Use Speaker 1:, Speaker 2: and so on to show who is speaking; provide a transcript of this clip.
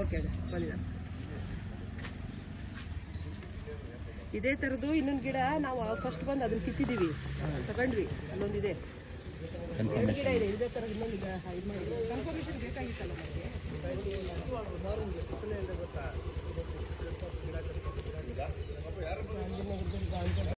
Speaker 1: Okay ಇದೇ ಥರದ್ದು ಇನ್ನೊಂದು ಗಿಡ ನಾವು ಫಸ್ಟ್ ಬಂದು ಅದನ್ನ ಕಿತ್ತಿದೀವಿ ತಗೊಂಡ್ವಿ, ಅಲ್ಲೊಂದಿದೆ. ಗಿಡ ಇದೆ, ಇದೇ ಇದು